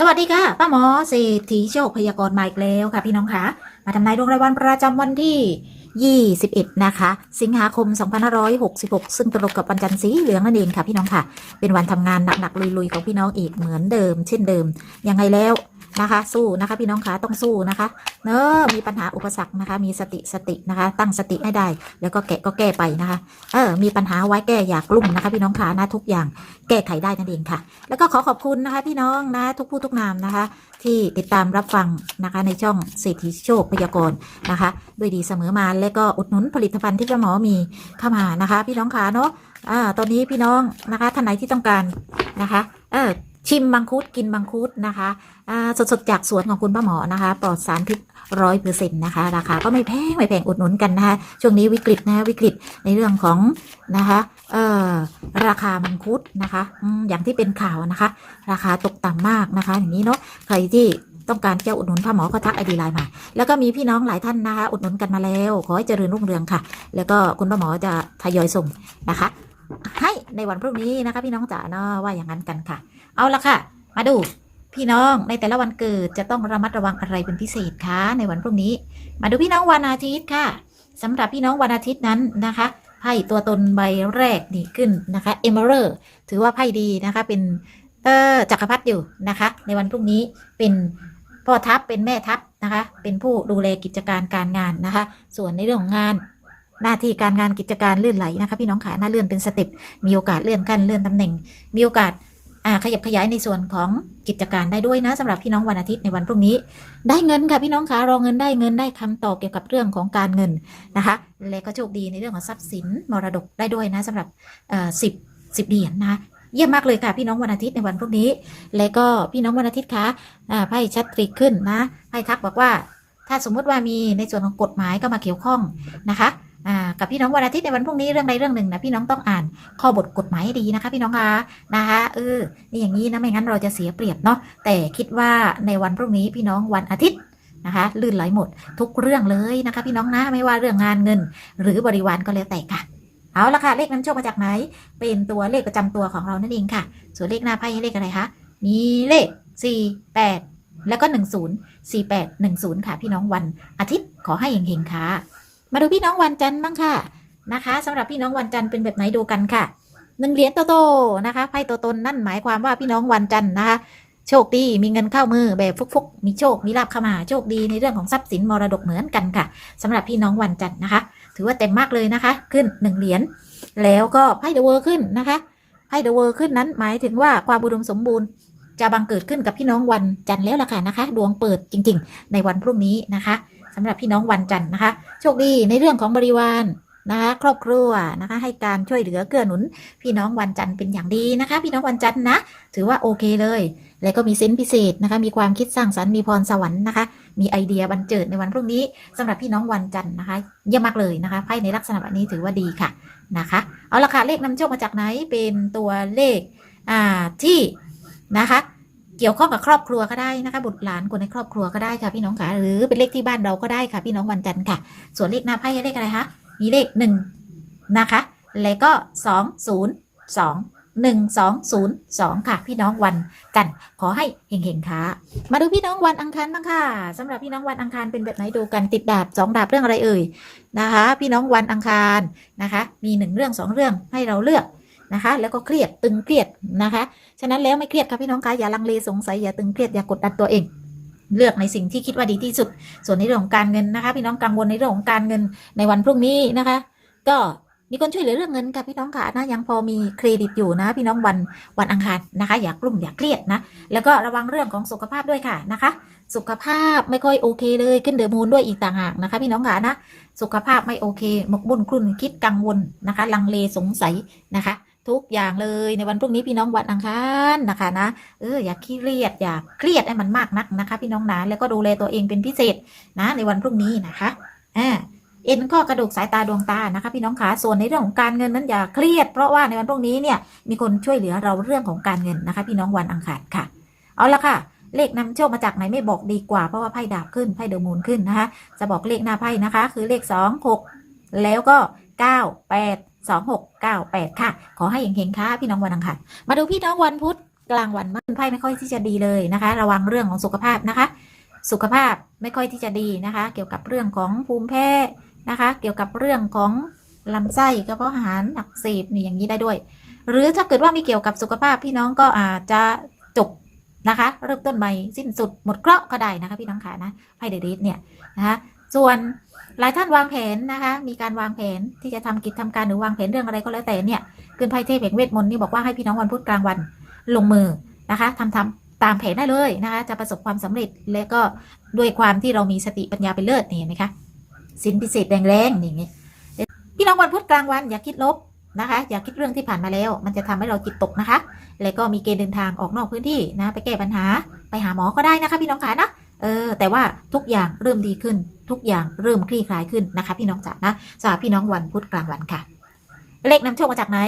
สวัสดีค่ะ ป้าหมอเศรษฐีโชคพยากรณ์มาอีกแล้วค่ะพี่น้องคะมาทำนายดวงรายวันประจำวันที่ 21 นะคะ สิงหาคม 2566 ซึ่งตรงกับวันจันทร์สีเหลืองนั่นเองค่ะพี่น้องค่ะ เป็นวันทำงานหนักๆลุยๆของพี่น้องอีกเหมือนเดิม เช่นเดิมยังไงแล้ว นะคะ สู้นะคะ พี่น้องคะต้องสู้นะคะ เนอะมีปัญหาอุปสรรคนะคะ มีสติสตินะคะ ตั้งสติให้ได้ แล้วก็แกะก็แก้ไปนะคะ เออ มีปัญหาไว้แก้อยากกลุ่มนะคะ พี่น้องคะนะทุกอย่างแก้ไขได้นั่นเองค่ะ แล้วก็ขอขอบคุณนะคะ พี่น้องนะทุกผู้ทุกนามนะคะ ที่ติดตามรับฟังนะคะในช่องเศรษฐีโชคพยากรณ์นะคะ ด้วยดีเสมอมาและก็อุดหนุนผลิตภัณฑ์ที่ป้าหมอมีเข้ามานะคะ พี่น้องคะเนาะอ่าตอนนี้พี่น้องนะคะท่านไหนที่ต้องการนะคะ เออชิมมังคุดกินมังคุดนะคะสดๆจากสวนของคุณป้าหมอนะคะปลอดสารพิษร้อยเปอร์เซ็นต์นะคะ ราคาก็ไม่แพงไม่แพงอุดหนุนกันนะคะ ช่วงนี้วิกฤตนะวิกฤตในเรื่องของนะคะเอ่อราคามังคุดนะคะอืมอย่างที่เป็นข่าวนะคะ ราคาตกต่ำมากนะคะ อย่างนี้เนาะใครที่ต้องการจะอุดหนุนพ่อหมอก็ทักไอดีไลน์มา แล้วก็มีพี่น้องหลายท่านนะคะ อุดหนุนกันมาแล้ว ขอให้เจริญรุ่งเรืองค่ะ แล้วก็คุณพ่อหมอจะทยอยส่งนะคะ ให้ในวันพรุ่งนี้นะคะ พี่น้องจ๋าเนาะว่าอย่างนั้นกันค่ะ เอาละค่ะ มาดูพี่น้องในแต่ละวันเกิดจะต้องระมัดระวังอะไรเป็นพิเศษคะในวันพรุ่งนี้ มาดูพี่น้องวันอาทิตย์ค่ะสำหรับพี่น้องวันอาทิตย์นั้นนะคะไพ่ตัวตนใบแรกนี่ขึ้นนะคะเอเมอร์ถือว่าไพ่ดีนะคะเป็นเออจักรพรรดิอยู่นะคะ ในวันพรุ่งนี้เป็นพ่อทัพเป็นแม่ทัพนะคะ เป็นผู้ดูแลกิจการการงานนะคะ ส่วนในเรื่องของงานหน้าที่การงานกิจการเลื่อนไหลนะคะ พี่น้องขาหน้าเลื่อนเป็นสเต็ปมีโอกาสเลื่อนขั้นเลื่อนตำแหน่ง มีโอกาส ขยับขยายในส่วนของกิจการได้ด้วยนะสำหรับพี่น้องวันอาทิตย์ในวันพรุ่งนี้ ได้เงินค่ะพี่น้องขารอเงินได้เงินได้คำตอบเกี่ยวกับเรื่องของการเงินนะคะ และก็โชคดีในเรื่องของทรัพย์สินมรดกได้ด้วยนะสำหรับอ่อสิบสิบเหรียญนะคะเยี่ยมมากเลยค่ะพี่น้องวันอาทิตย์ในวันพรุ่งนี้ และก็พี่น้องวันอาทิตย์คะอ่าไพ่ชัดตรีขึ้นนะไพ่ทักบอกว่า ถ้าสมมุติว่ามีในส่วนของกฎหมายก็มาเกี่ยวข้องนะคะ กับพี่น้องวันอาทิตย์ในวันพรุ่งนี้เรื่องใดเรื่องหนึ่งนะพี่น้องต้องอ่านข้อบทกฎหมายให้ดีนะคะพี่น้องคะนะคะเออนี่อย่างนี้นะไม่งั้นเราจะเสียเปรียบเนาะแต่คิดว่าในวันพรุ่งนี้พี่น้องวันอาทิตย์นะคะ ลื่นไหลหมดทุกเรื่องเลยนะคะ พี่น้องนะไม่ว่าเรื่องงานเงิน หรือบริวารก็แล้วแต่ค่ะเอาละค่ะเลขนำโชคมาจากไหน เป็นตัวเลขประจำตัวของเรานั่นเองค่ะ ส่วนเลขหน้าไพ่ให้เลขอะไรคะมีเลข4 8แล้วก็10 4 8 10ค่ะ พี่น้องวันอาทิตย์ขอให้เฮงๆค่ะ มาดูพี่น้องวันจันทร์บ้างค่ะนะคะสำหรับพี่น้องวันจันทร์เป็นแบบไหนดูกันค่ะหนึ่งเหรียญโตๆนะคะไพ่โตตนนั่นหมายความว่าพี่น้องวันจันทร์นะคะ โชคดีมีเงินเข้ามือแบบฟุกๆ มีโชคมีลาบเข้ามาโชคดีในเรื่องของทรัพย์สินมรดกเหมือนกันค่ะสำหรับพี่น้องวันจันทร์นะคะ ถือว่าเต็มมากเลยนะคะ ขึ้นหนึ่งเหรียญแล้วก็ไพ่เดอะเวอร์ขึ้นนะคะไพ่เดอะเวอร์ขึ้นนั้นหมายถึงว่าความอุดมสมบูรณ์จะบังเกิดขึ้นกับพี่น้องวันจันทร์แล้วล่ะค่ะนะคะ ดวงเปิดจริง ๆ ในวันพรุ่งนี้นะคะ สำหรับพี่น้องวันจันทร์นะคะ โชคดีในเรื่องของบริวารนะคะครอบครัวนะคะให้การช่วยเหลือเกื้อหนุน พี่น้องวันจันทร์เป็นอย่างดีนะคะ พี่น้องวันจันทร์นะ ถือว่าโอเคเลย แล้วก็มีเซนส์พิเศษนะคะ มีความคิดสร้างสรรค์มีพรสวรรค์นะคะ มีไอเดียบันเจิดในวันพรุ่งนี้สำหรับพี่น้องวันจันทร์นะคะเยี่ยมมากเลยนะคะไพ่ในลักษณะแบบนี้ถือว่าดีค่ะนะคะเอาละค่ะเลขนำโชคมาจากไหนเป็นตัวเลขอ่าที่นะคะ เกี่ยวข้องกับครอบครัวก็ได้นะคะบุตรหลานคนในครอบครัวก็ได้ค่ะพี่น้องค่ะหรือเป็นเลขที่บ้านเราก็ได้ค่ะ พี่น้องวันจันทร์ค่ะ ส่วนเลขหน้าไพ่เลขอะไรคะมีเลขหนึ่งนะคะแล้วก็สองศูนย์สองหนึ่งสองศูนย์สองค่ะ พี่น้องวันกันขอให้เฮงๆค่ะ มาดูพี่น้องวันอังคารบ้างค่ะสำหรับพี่น้องวันอังคารเป็นแบบไหนดูกันติดดาบสองดาบเรื่องอะไรเอ่ยนะคะ พี่น้องวันอังคารนะคะ มีหนึ่งเรื่องสองเรื่องให้เราเลือก นะคะ แล้วก็เครียดตึงเครียดนะคะ ฉะนั้นแล้วไม่เครียดค่ะพี่น้องคะอย่าลังเลสงสัยอย่าตึงเครียดอย่ากดดันตัวเอง เลือกในสิ่งที่คิดว่าดีที่สุด ส่วนในเรื่องของการเงินนะคะ พี่น้องกังวลในเรื่องของการเงินในวันพรุ่งนี้นะคะ ก็มีคนช่วยเหลือเรื่องเงินค่ะพี่น้องค่ะนะยังพอมีเครดิตอยู่นะ พี่น้องวันวันอังคารนะคะ อย่ากลุ่มอย่าเครียดนะ แล้วก็ระวังเรื่องของสุขภาพด้วยค่ะนะคะ สุขภาพไม่ค่อยโอเคเลยขึ้นเดอมูนด้วยอีกต่างหากนะคะ พี่น้องค่ะนะ สุขภาพไม่โอเค หมกบุญครุ่นคิดกังวลนะคะ ลังเลสงสัยนะคะ ทุกอย่างเลยในวันพรุ่งนี้พี่น้องวันอังคารนะคะนะเอออย่าเครียดอย่าเครียดให้มันมากนักนะคะ พี่น้องนะแล้วก็ดูแลตัวเองเป็นพิเศษนะในวันพรุ่งนี้นะคะอ่าเอ็นข้อกระดูกสายตาดวงตานะคะ พี่น้องขาส่วนในเรื่องของการเงินนั้นอย่าเครียด เพราะว่าในวันพรุ่งนี้เนี่ยมีคนช่วยเหลือเราเรื่องของการเงินนะคะ พี่น้องวันอังคารค่ะ เอาละค่ะ เลขนำโชคมาจากไหนไม่บอกดีกว่าเพราะว่าไพ่ดาบขึ้นไพ่เดอมูนขึ้นนะคะ จะบอกเลขหน้าไพ่นะคะ คือเลขสองหกแล้วก็เก้าแปด สองหกเก้าแปดค่ะ ขอให้เฮงๆค่ะ พี่น้องวันอังคารมาดูพี่น้องวันพุธกลางวันมากไพ่ไม่ค่อยที่จะดีเลยนะคะ ระวังเรื่องของสุขภาพนะคะ สุขภาพไม่ค่อยที่จะดีนะคะ เกี่ยวกับเรื่องของภูมิแพ้นะคะ เกี่ยวกับเรื่องของลำไส้กระเพาะอาหารอักเสบนี่อย่างนี้ได้ด้วย หรือถ้าเกิดว่ามีเกี่ยวกับสุขภาพพี่น้องก็อาจจะจบนะคะ เริ่มต้นใหม่สิ้นสุดหมดเคราะห์ก็ได้นะคะ พี่น้องขานะไพ่เดริสเนี่ยนะคะส่วน หลายท่านวางแผนนะคะ มีการวางแผนที่จะทำกิจทำการหรือวางแผนเรื่องอะไรก็แล้วแต่เนี่ยขึ้นไพ่เทพแห่งเวทมนต์นี่บอกว่าให้พี่น้องวันพุธกลางวันลงมือนะคะทำทำตามแผนได้เลยนะคะ จะประสบความสำเร็จและก็ด้วยความที่เรามีสติปัญญาเป็นเลิศนี่เห็นไหมคะสินพิเศษแรงๆนี่อย่างพี่น้องวันพุธกลางวันอย่าคิดลบนะคะ อย่าคิดเรื่องที่ผ่านมาแล้ว มันจะทำให้เราจิตตกนะคะ แล้วก็มีเกณฑ์เดินทางออกนอกพื้นที่นะ ไปแก้ปัญหาไปหาหมอก็ได้นะคะ พี่น้องขานะเออแต่ว่าทุกอย่างเริ่มดีขึ้น ทุกอย่างเริ่มคลี่คลายขึ้นนะคะ พี่น้องจ๋านะสำหรับพี่น้องวันพุธกลางวันค่ะ เลขนำโชคมาจากไหน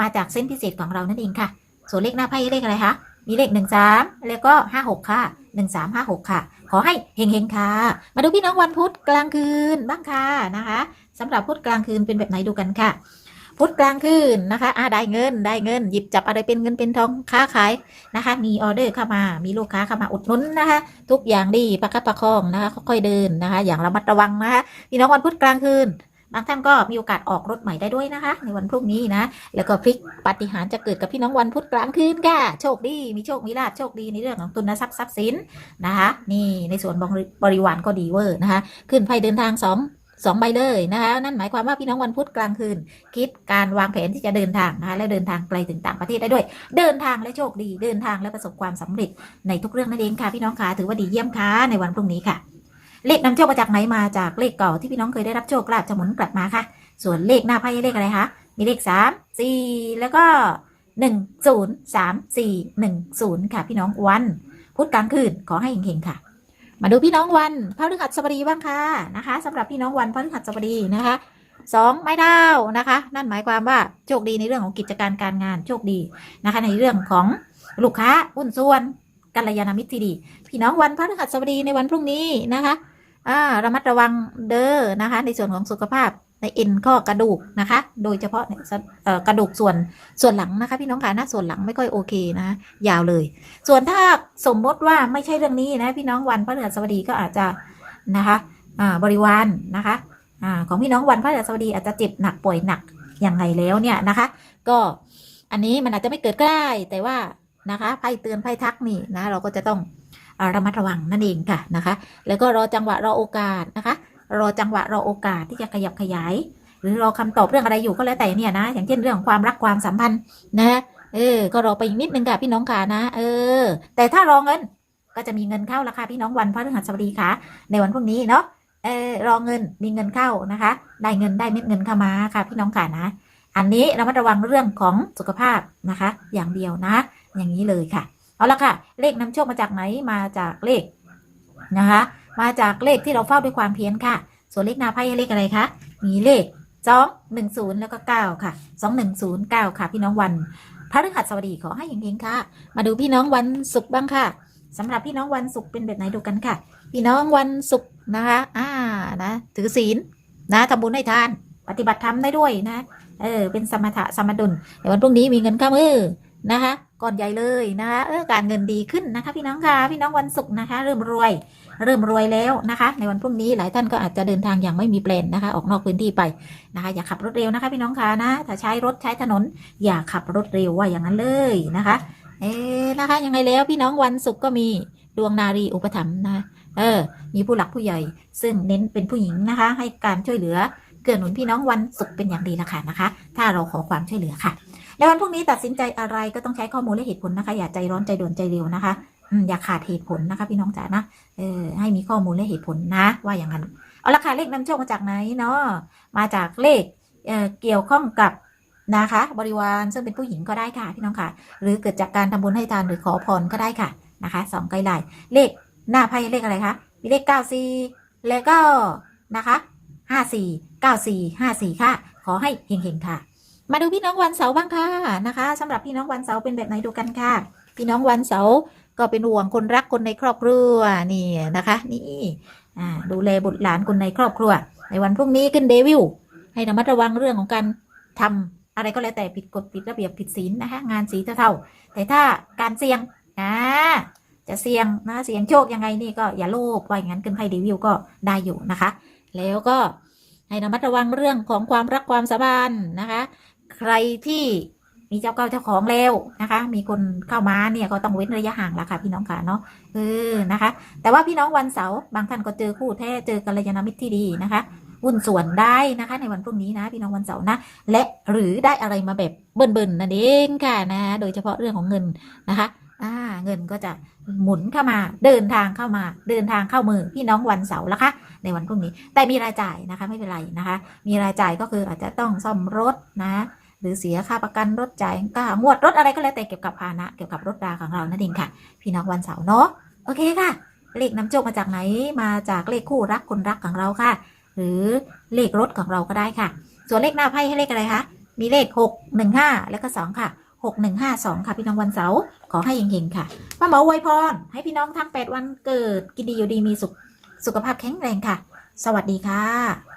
มาจากเส้นพิเศษของเรานั่นเองค่ะ ส่วนเลขหน้าไพ่เลขอะไรคะ มีเลขหนึ่งสามแล้วก็ห้าหกค่ะหนึ่งสามห้าหกค่ะ ขอให้เฮงๆค่ะ มาดูพี่น้องวันพุธกลางคืนบ้างค่ะนะคะสำหรับพุธกลางคืนเป็นแบบไหนดูกันค่ะ พุธกลางคืนนะคะอาได้เงินได้เงิน หยิบจับอะไรเป็นเงินเป็นทองค้าขายนะคะ มีออเดอร์เข้ามา มีลูกค้าเข้ามาอุดหนุนนะคะ ทุกอย่างดีประคับประคองนะคะค่อยๆเดินนะคะ อย่างระมัดระวังนะคะพี่น้องวันพุธกลางคืนบางท่านก็มีโอกาสออกรถใหม่ได้ด้วยนะคะ ในวันพรุ่งนี้นะ แล้วก็พลิกปาฏิหารย์จะเกิดกับพี่น้องวันพุธกลางคืนค่ะโชคดี มีโชคมีลาภโชคดีในเรื่องของตุนทรัพย์ทรัพย์สินนะคะ นี่ในส่วนบริบริวารก็ดีเวอร์นะคะ ขึ้นไพ่เดินทางสอง สองใบเลยนะคะนั่นหมายความว่าพี่น้องวันพุธกลางคืน คิดการวางแผนที่จะเดินทางนะคะและเดินทางไกลถึงต่างประเทศได้ด้วย เดินทางและโชคดีเดินทางและประสบความสำเร็จในทุกเรื่องนั่นเองค่ะพี่น้องคะถือว่าดีเยี่ยมค่ะในวันพรุ่งนี้ค่ะ เลขนำโชคมาจากไหนมาจากเลขเก่าที่พี่น้องเคยได้รับโชคลาภจะหมุนกลับมาค่ะ ส่วนเลขหน้าไพ่เลขอะไรคะมีเลขสามสี่แล้วก็หนึ่งศูนย์สามสี่หนึ่งศูนย์ค่ะพี่น้องวัน พุธกลางคืนขอให้เฮงๆค่ะ มาดูพี่น้องวันพระฤหัสบดีบ้างค่ะนะคะสำหรับพี่น้องวันพระฤหัสบดีนะคะสองไม้ดาวนะคะ นั่นหมายความว่าโชคดีในเรื่องของกิจการการงานโชคดีนะคะ ในเรื่องของลูกค้าหุ้นส่วนกัลยาณมิตรที่ดี พี่น้องวันพระฤหัสบดีในวันพรุ่งนี้นะคะอ่าระมัดระวังเด้อนะคะ ในส่วนของสุขภาพ ในเอ็นข้อกระดูกนะคะ โดยเฉพาะเนี่ยกระดูกส่วนส่วนหลังนะคะ พี่น้องค่ะนะส่วนหลังไม่ค่อยโอเคนะ ยาวเลย ส่วนถ้าสมมติว่าไม่ใช่เรื่องนี้นะ พี่น้องวันพระฤหัสบดีก็อาจจะนะคะบริวารนะคะของพี่น้องวันพระฤหัสบดีอาจจะเจ็บหนักป่วยหนักอย่างไรแล้วเนี่ยนะคะ ก็อันนี้มันอาจจะไม่เกิดก็ได้แต่ว่านะคะไพ่เตือนไพ่ทักนี่นะ เราก็จะต้องอระมัดระวังนั่นเองค่ะนะคะ แล้วก็รอจังหวะรอโอกาสนะคะ รอจังหวะรอโอกาสที่จะขยับขยาย หรือรอคำตอบเรื่องอะไรอยู่ก็แล้วแต่เนี่ยนะ อย่างเช่นเรื่องความรักความสัมพันธ์นะเออ ก็รอไปอีกนิดนึงค่ะพี่น้องค่ะนะ เออ แต่ถ้ารอเงิน ก็จะมีเงินเข้าราคาพี่น้องวันพฤหัสบดีค่ะ ในวันพรุ่งนี้เนาะเออรอเงินมีเงินเข้านะคะ ได้เงินได้เม็ดเงินเข้ามาค่ะ พี่น้องค่ะนะ อันนี้เรามาระวังเรื่องของสุขภาพนะคะ อย่างเดียวนะ อย่างนี้เลยค่ะ เอาละค่ะ เลขนำโชคมาจากไหนมาจากเลขนะคะมาจากเลขที่เราเฝ้าด้วยความเพียรค่ะ ส่วนเลขหน้าไพ่เลขอะไรคะ มีเลขสองหนึ่งศูนย์แล้วก็เก้าค่ะสองหนึ่งศูนย์เก้าค่ะ พี่น้องวันพระฤหัสบดีขอให้เฮงค่ะ มาดูพี่น้องวันศุกร์บ้างค่ะสำหรับพี่น้องวันศุกร์เป็นแบบไหนดูกันค่ะ พี่น้องวันศุกร์นะคะ อ่านะ ถือศีลนะทำบุญให้ทาน ปฏิบัติธรรมได้ด้วยนะ เออ เป็นสมถะสมดุลในวันพรุ่งนี้มีเงินเข้ามือนะคะ ก่อนใหญ่เลยนะคะเออการเงินดีขึ้นนะคะพี่น้องค่ะพี่น้องวันศุกร์นะคะ เริ่มรวย เริ่มรวยแล้วนะคะ ในวันพรุ่งนี้หลายท่านก็อาจจะเดินทางอย่างไม่มีแปลนนะคะ ออกนอกพื้นที่ไปนะคะ อย่าขับรถเร็วนะคะพี่น้องคะนะถ้าใช้รถใช้ถนน อย่าขับรถเร็วว่าอย่างนั้นเลยนะคะ เอ๊นะคะยังไงแล้วพี่น้องวันศุกร์ก็มีดวงนารีอุปถัมภ์นะเออ มีผู้หลักผู้ใหญ่ ซึ่งเน้นเป็นผู้หญิงนะคะ ให้การช่วยเหลือ เกื้อหนุนพี่น้องวันศุกร์เป็นอย่างดีละค่ะนะคะ ถ้าเราขอความช่วยเหลือค่ะ ในวันพรุ่งนี้ตัดสินใจอะไรก็ต้องใช้ข้อมูลและเหตุผลนะคะ อย่าใจร้อนใจด่วนใจเร็วนะคะอย่าขาดเหตุผลนะคะ พี่น้องจ๋านะเออให้มีข้อมูลและเหตุผลนะ ว่าอย่างนั้นเอาราคาเลขนำโชคมาจากไหนเนาะมาจากเลขเเกี่ยวข้องกับนะคะ บริวารซึ่งเป็นผู้หญิงก็ได้ค่ะพี่น้องค่ะ หรือเกิดจากการทำบุญให้ทานหรือขอพรก็ได้ค่ะนะคะสองไกด์ไลน์เลขหน้าไพ่เลขอะไรคะมีเลขเก้าสี่แล้วก็นะคะห้าสี่เก้าสี่ห้าสี่ค่ะ ขอให้เฮงๆค่ะ มาดูพี่น้องวันเสาร์บ้างค่ะนะคะสำหรับพี่น้องวันเสาร์เป็นแบบไหนดูกันค่ะ พี่น้องวันเสาร์ก็เป็นห่วงคนรักคนในครอบครัวนี่นะคะ นี่ดูแลบุตรหลานคนในครอบครัว ในวันพรุ่งนี้ขึ้นเดวิลให้ระมัดระวังเรื่องของการทำอะไรก็แล้วแต่ผิดกฎผิดระเบียบผิดศีลนะคะงานสีเท่าๆแต่ถ้าการเสี่ยงอ่าจะเสี่ยงนะเสี่ยงโชคยังไงนี่ก็อย่าโลภว่าอย่างนั้นเกินไพ่เดวิวก็ได้อยู่นะคะ แล้วก็ให้ระมัดระวังเรื่องของความรักความสาบานธ์นะคะ ใครที่มีเจ้าเก่าเจ้าของแล้วนะคะ มีคนเข้ามาเนี่ยก็ต้องเว้นระยะห่างละค่ะพี่น้องค่ะเนาะเออนะคะ แต่ว่าพี่น้องวันเสาร์บางท่านก็เจอคู่แท้เจอกัลยาณมิตรที่ดีนะคะวุ่นส่วนได้นะคะ ในวันพรุ่งนี้นะ พี่น้องวันเสาร์นะ และหรือได้อะไรมาแบบเบิ่นๆนั่นเองค่ะนะ โดยเฉพาะเรื่องของเงินนะคะ อ่าเงินก็จะหมุนเข้ามาเดินทางเข้ามา เดินทางเข้ามือพี่น้องวันเสาร์ละคะ ในวันพรุ่งนี้ แต่มีรายจ่ายนะคะไม่เป็นไรนะคะ มีรายจ่ายก็คืออาจจะต้องซ่อมรถนะหรือเสียค่าประกันรถจ่ายค่างวดรถอะไรก็แล้วแต่เกี่ยวกับพาหนะเกี่ยวกับรถราของเรานั่นเองค่ะ พี่น้องวันเสาร์เนาะโอเคค่ะ เลขน้ำโชคมาจากไหนมาจากเลขคู่รักคนรักของเราค่ะ หรือเลขรถของเราก็ได้ค่ะ ส่วนเลขหน้าไพ่ให้เลขอะไรคะมีเลขหกหนึ่งห้าแล้วก็สองค่ะ หกหนึ่งห้าสองค่ะ พี่น้องวันเสาร์ขอให้เฮงๆค่ะป้าหมออวยพร ให้พี่น้องทั้งแปดวันเกิด กินดีอยู่ดีมีสุข สุขภาพแข็งแรงค่ะ สวัสดีค่ะ